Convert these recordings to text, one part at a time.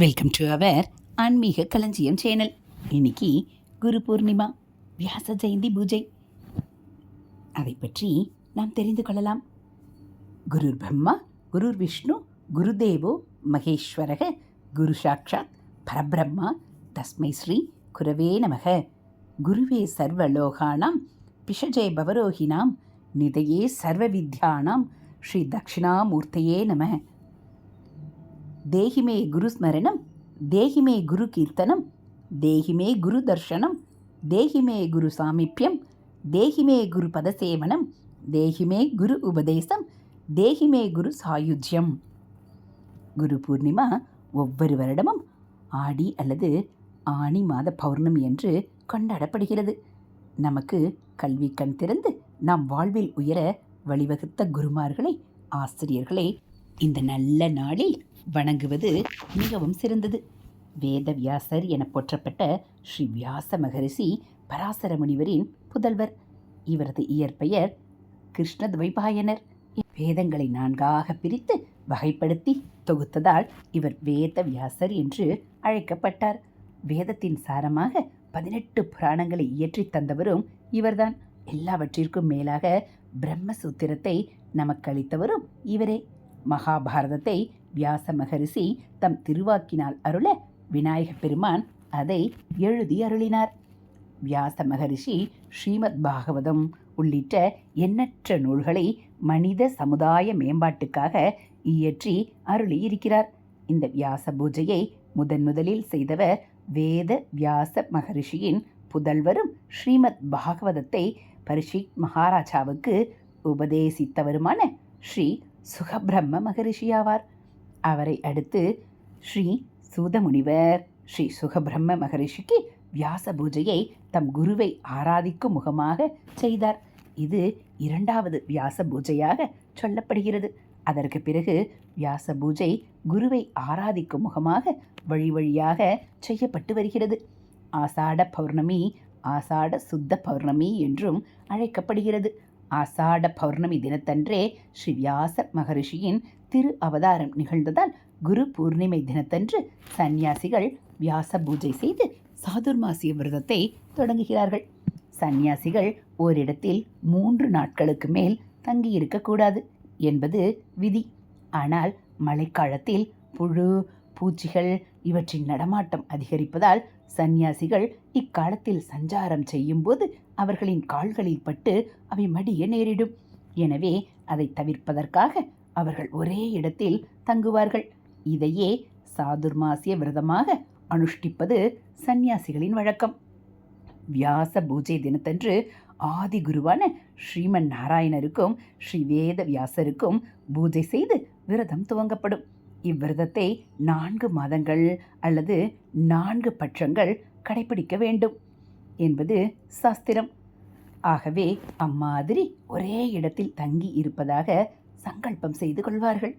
Welcome to our ஆன்மீக களஞ்சியம் channel இன்னைக்கு குரு பூர்ணிமா வியாச ஜெயந்தி பூஜை. அதை பற்றி நாம் தெரிந்து கொள்ளலாம். குரு பிரம்மா குரு விஷ்ணு குருதேவோ மகேஸ்வரக குரு சாட்சாத் பரபிரம்மா தஸ்மை ஸ்ரீ குரவே நமக. குருவே சர்வலோகானாம் பிஷஜே பவரோகினாம் நிதையே சர்வ வித்யானாம் ஸ்ரீ தட்சிணாமூர்த்தையே நம. దేహి మే గురుస్మరణం దేహి మే గురు కీర్తనం దేహి మే గురు దర్శనం దేహి మే గురు సామీప్యం దేహి మే గురు పదసేవనం దేహి మే గురు உபதேசம் தேஹி மே குரு சாயுஜ்யம் குரு பூர்ணிமா ஒவ்வொரு வருடமும் ஆடி அல்லது ஆணி மாத பௌர்ணமி என்று கொண்டாடப்படுகிறது நமக்கு கல்வி கண் திறந்து நாம் வாழ்வில் உயர வழிவகுத்த குருமார்களை ஆசிரியர்களை இந்த நல்ல நாளில் வணங்குவது மிகவும் சிறந்தது. வேதவியாசர் என போற்றப்பட்ட ஸ்ரீ வியாச மகரிஷி பராசர முனிவரின் புதல்வர். இவரது இயற்பெயர் கிருஷ்ணத்வைபாயனர். வேதங்களை நான்காக பிரித்து வகைப்படுத்தி தொகுத்ததால் இவர் வேத வியாசர் என்று அழைக்கப்பட்டார். வேதத்தின் சாரமாக பதினெட்டு புராணங்களை இயற்றித் தந்தவரும் இவர்தான். எல்லாவற்றிற்கும் மேலாக பிரம்மசூத்திரத்தை நமக்களித்தவரும் இவரே. மகாபாரதத்தை வியாச மகரிஷி தம் திருவாக்கினால் அருள விநாயக பெருமான் அதை எழுதி அருளினார். வியாச மகரிஷி ஸ்ரீமத் பாகவதம் உள்ளிட்ட எண்ணற்ற நூல்களை மனித சமுதாய மேம்பாட்டுக்காக இயற்றி அருளி இருக்கிறார் இந்த வியாச பூஜையை முதன் முதலில் செய்தவர் வேத வியாச மகரிஷியின் புதல்வரும் ஸ்ரீமத் பாகவதத்தை பரிஷித் மகாராஜாவுக்கு உபதேசித்தவருமான ஸ்ரீ சுகபிரம்ம மகரிஷியாவார் அவரை அடுத்து ஸ்ரீ சூதமுனிவர் ஸ்ரீ சுகபிரம்ம மகரிஷிக்கு வியாச பூஜையை தம் குருவை ஆராதிக்கும் முகமாக செய்தார். இது இரண்டாவது வியாச பூஜையாக சொல்லப்படுகிறது. அதற்கு பிறகு வியாச பூஜை குருவை ஆராதிக்கும் முகமாக வழி வழியாக செய்யப்பட்டு வருகிறது. ஆசாட பௌர்ணமி ஆசாட சுத்த பௌர்ணமி என்றும் அழைக்கப்படுகிறது. ஆசாட பௌர்ணமி தினத்தன்றே ஸ்ரீ வியாச மகரிஷியின் திரு அவதாரம் நிகழ்ந்ததால் குரு பூர்ணிமை தினத்தன்று சந்நியாசிகள் வியாச பூஜை செய்து சாதுர்மாசிய விரதத்தை தொடங்குகிறார்கள். சந்நியாசிகள் ஓரிடத்தில் மூன்று நாட்களுக்கு மேல் தங்கியிருக்கக்கூடாது என்பது விதி. ஆனால் மழைக்காலத்தில் புழு பூச்சிகள் இவற்றின் நடமாட்டம் அதிகரிப்பதால் சந்நியாசிகள் இக்காலத்தில் சஞ்சாரம் செய்யும்போது அவர்களின் கால்களில் பட்டு அவை மடிய நேரிடும். எனவே அதை தவிர்ப்பதற்காக அவர்கள் ஒரே இடத்தில் தங்குவார்கள். இதையே சாதுர்மாசிய விரதமாக அனுஷ்டிப்பது சந்நியாசிகளின் வழக்கம். வியாச பூஜை தினத்தன்று ஆதி குருவான ஸ்ரீமன் நாராயணருக்கும் ஸ்ரீ வேத வியாசருக்கும் பூஜை செய்து விரதம் துவங்கப்படும். இவ்விரதத்தை நான்கு மாதங்கள் அல்லது நான்கு பட்சங்கள் கடைபிடிக்க வேண்டும் என்பது சாஸ்திரம். ஆகவே அம்மாதிரி ஒரே இடத்தில் தங்கி இருப்பதாக சங்கல்பம் செய்து கொள்வார்கள்.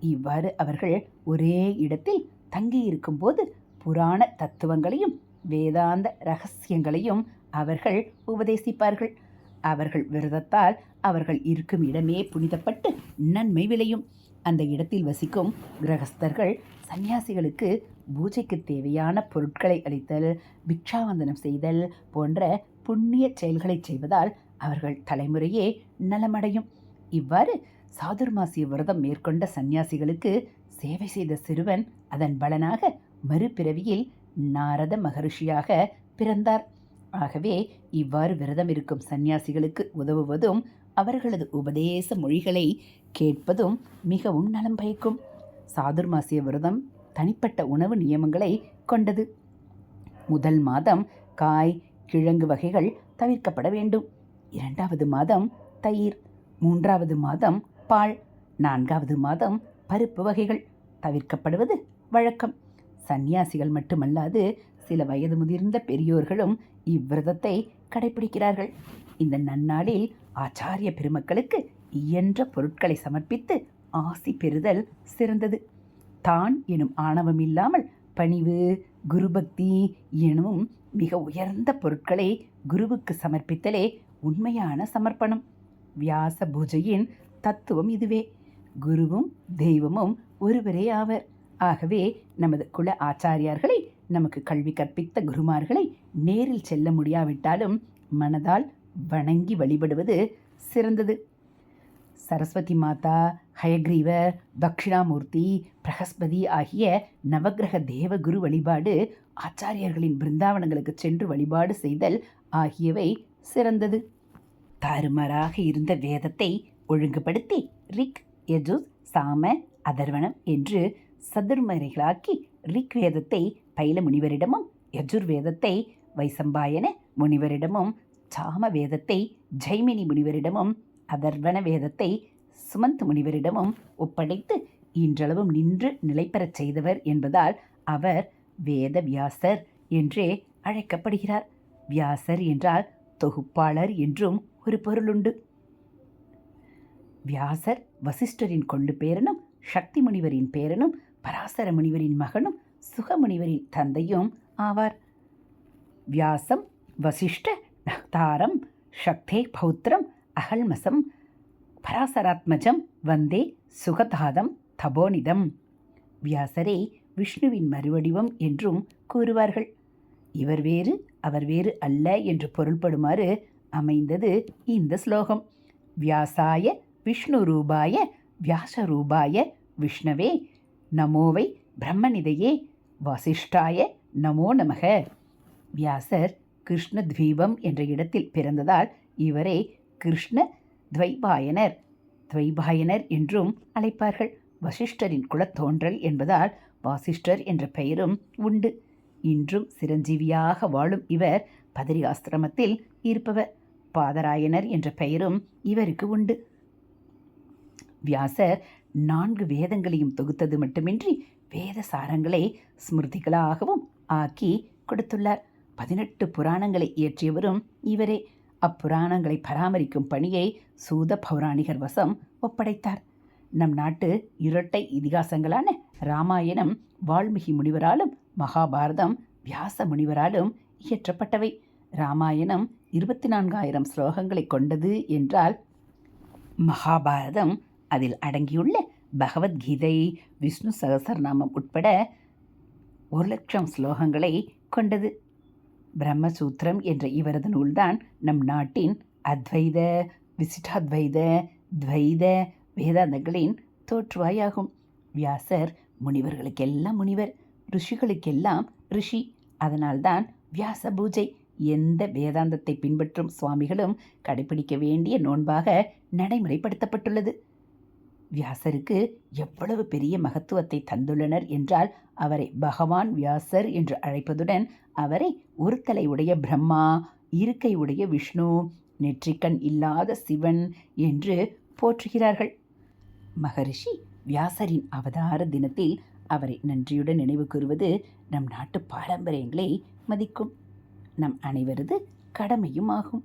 இவ்வாறு அவர்கள் ஒரே இடத்தில் தங்கியிருக்கும்போது புராண தத்துவங்களையும் வேதாந்த ரகசியங்களையும் அவர்கள் உபதேசிப்பார்கள். அவர்கள் விரதத்தால் அவர்கள் இருக்கும் இடமே புனிதப்பட்டு நன்மை விளையும். அந்த இடத்தில் வசிக்கும் கிரகஸ்தர்கள் சந்நியாசிகளுக்கு பூஜைக்கு தேவையான பொருட்களை அளித்தல் பிக்ஷாவந்தனம் செய்தல் போன்ற புண்ணிய செயல்களை செய்வதால் அவர்கள் தலைமுறையே நலமடையும். இவ்வாறு சாதுர்மாசிய விரதம் மேற்கொண்ட சந்நியாசிகளுக்கு சேவை செய்த சிறுவன் அதன் பலனாக மறுபிறவியில் நாரத மகரிஷியாக பிறந்தார். ஆகவே இவ்வாறு விரதம் இருக்கும் சந்நியாசிகளுக்கு உதவுவதும் அவர்களது உபதேச மொழிகளை கேட்பதும் மிகவும் நலம் பயக்கும். சாதுர்மாசிய விரதம் தனிப்பட்ட உணவு நியமங்களை கொண்டது. முதல் மாதம் காய் கிழங்கு வகைகள் தவிர்க்கப்பட வேண்டும். இரண்டாவது மாதம் தயிர் மூன்றாவது மாதம் பால் நான்காவது மாதம் பருப்பு வகைகள் தவிர்க்கப்படுவது வழக்கம். சந்நியாசிகள் மட்டுமல்லாது சில வயது முதிர்ந்த பெரியோர்களும் இவ்விரதத்தை கடைபிடிக்கிறார்கள். இந்த நன்னாளில் ஆச்சாரிய பெருமக்களுக்கு இயன்ற பொருட்களை சமர்ப்பித்து ஆசி பெறுதல் சிறந்தது. தான் எனும் ஆணவம் இல்லாமல் பணிவு குருபக்தி எனும் மிக உயர்ந்த பொருட்களை குருவுக்கு சமர்ப்பித்தலே உண்மையான சமர்ப்பணம். வியாச பூஜையின் தத்துவம் இதுவே. குருவும் தெய்வமும் ஒருவரே ஆவர். ஆகவே நமது குல ஆச்சாரியார்களை நமக்கு கல்வி கற்பித்த குருமார்களை நேரில் செல்ல முடியாவிட்டாலும் மனதால் வணங்கி வழிபடுவது சிறந்தது. சரஸ்வதி மாதா ஹயக்ரீவர் தக்ஷிணாமூர்த்தி பிரகஸ்பதி ஆகிய நவக்கிரக தேவகுரு வழிபாடு ஆச்சாரியர்களின் பிருந்தாவனங்களுக்கு சென்று வழிபாடு செய்தல் ஆகியவை சிறந்தது. தாறுமாறாக இருந்த வேதத்தை ஒழுங்குபடுத்தி ரிக் யஜுஸ் சாம அதர்வனம் என்று சதுர்மறைகளாக்கி ரிக் வேதத்தை பைல முனிவரிடமும் யஜுர்வேதத்தை வைசம்பாயன முனிவரிடமும் சாம வேதத்தை ஜெய்மினி முனிவரிடமும் அதர்வன வேதத்தை சுமந்த் முனிவரிடமும் ஒப்படைத்து இன்றளவும் நின்று நிலைபெறச் செய்தவர் என்பதால் அவர் வேத வியாசர் என்றே அழைக்கப்படுகிறார். வியாசர் என்றால் தொகுப்பாளர் என்றும் ஒரு பொருளுண்டு. வியாசர் வசிஷ்டரின் கொள்ளு பேரனும் சக்தி முனிவரின் பேரனும் பராசர முனிவரின் மகனும் சுகமுனிவரின் தந்தையும் ஆவார். வியாசம் வசிஷ்ட நக்தாரம் சக்தே பௌத்திரம் அகல்மசம் பராசராத்மஜம் வந்தே சுகதாதம் தபோனிதம் வியாசரே விஷ்ணுவின் மறுவடிவம் என்றும் கூறுவார்கள். இவர் வேறு அவர் வேறு அல்ல என்று பொருள்படுமாறு அமைந்தது இந்த ஸ்லோகம். வியாசாய விஷ்ணு ரூபாய வியாசரூபாய விஷ்ணவே நமோவை பிரம்மனிதையே வசிஷ்டாய நமோ நமக. வியாசர் கிருஷ்ண துவீபம் என்ற இடத்தில் பிறந்ததால் இவரை கிருஷ்ண துவைபாயனர் துவைபாயனர் என்றும் அழைப்பார்கள். வசிஷ்டரின் குலத்தோன்றல் என்பதால் வாசிஷ்டர் என்ற பெயரும் உண்டு. இன்றும் சிரஞ்சீவியாக வாழும் இவர் பதரி ஆசிரமத்தில் இருப்பவர். பாதராயனர் என்ற பெயரும் இவருக்கு உண்டு. வியாசர் நான்கு வேதங்களையும் தொகுத்தது மட்டுமின்றி வேத சாரங்களை ஸ்மிருதிகளாகவும் ஆக்கி கொடுத்துள்ளார். பதினெட்டு புராணங்களை இயற்றியவரும் இவரே. அப்புராணங்களை பராமரிக்கும் பணியை சூத பௌராணிகர் வசம் ஒப்படைத்தார். நம் நாட்டு இரட்டை இதிகாசங்களான ராமாயணம் வால்மீகி முனிவராலும் மகாபாரதம் வியாச முனிவராலும் இயற்றப்பட்டவை. ராமாயணம் இருபத்தி நான்காயிரம் ஸ்லோகங்களை கொண்டது என்றால் மகாபாரதம் அதில் அடங்கியுள்ள பகவத்கீதை விஷ்ணு சகசரநாமம் உட்பட ஒரு லட்சம் ஸ்லோகங்களை கொண்டது. பிரம்மசூத்திரம் என்ற இவரது நூல்தான் நம் நாட்டின் அத்வைத விசிட்டாத்வைத துவைத வேதாந்தங்களின் தோற்றுவாயாகும். வியாசர் முனிவர்களுக்கெல்லாம் முனிவர் ரிஷிகளுக்கெல்லாம் ரிஷி. அதனால்தான் வியாச பூஜை எந்த வேதாந்தத்தை பின்பற்றும் சுவாமிகளும் கடைபிடிக்க வேண்டிய நோன்பாக நடைமுறைப்படுத்தப்பட்டுள்ளது. வியாசருக்கு எவ்வளவு பெரிய மகத்துவத்தை தந்துள்ளனர் என்றால் அவரை பகவான் வியாசர் என்று அழைப்பதுடன் அவரை ஒரு தலை உடைய பிரம்மா இருக்கை உடைய விஷ்ணு நெற்றிக்கண் இல்லாத சிவன் என்று போற்றுகிறார்கள். மகரிஷி வியாசரின் அவதார தினத்தில் அவரை நன்றியுடன் நினைவு கூறுவது நம் நாட்டு பாரம்பரியங்களை மதிக்கும். நம் அனைவரது கடமையும் ஆகும்.